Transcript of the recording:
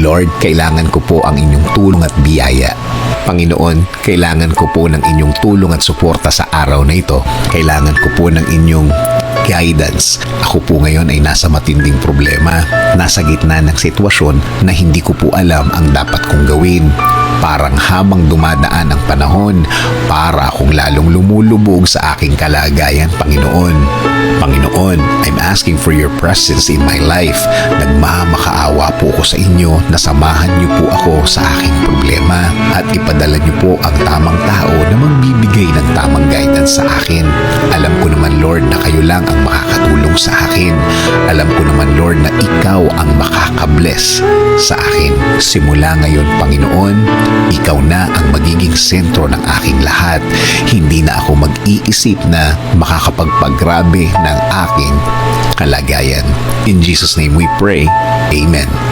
Lord, kailangan ko po ang inyong tulong at biyaya. Panginoon, kailangan ko po ng inyong tulong at suporta sa araw na ito. Kailangan ko po ng inyong guidance. Ako po ngayon ay nasa matinding problema. Nasa gitna ng sitwasyon na hindi ko po alam ang dapat kong gawin. Parang habang dumadaan ang panahon, para akong lalong lumulubog sa aking kalagayan, Panginoon. Panginoon, I'm asking for your presence in my life. Nagmamakaawa ako sa inyo na samahan niyo po ako sa aking problema at ipadala niyo po ang tamang tao na magbibigay ng tamang guidance sa akin. Alam ko naman, Lord, na kayo lang ang makakatulong sa akin. Alam ko naman, Lord, na ikaw ang makakabless sa akin. Simula ngayon, Panginoon, ikaw na ang magiging sentro ng aking lahat. Hindi na ako mag-iisip na makakapagpagrabe ng aking kalagayan. In Jesus' name we pray. Amen.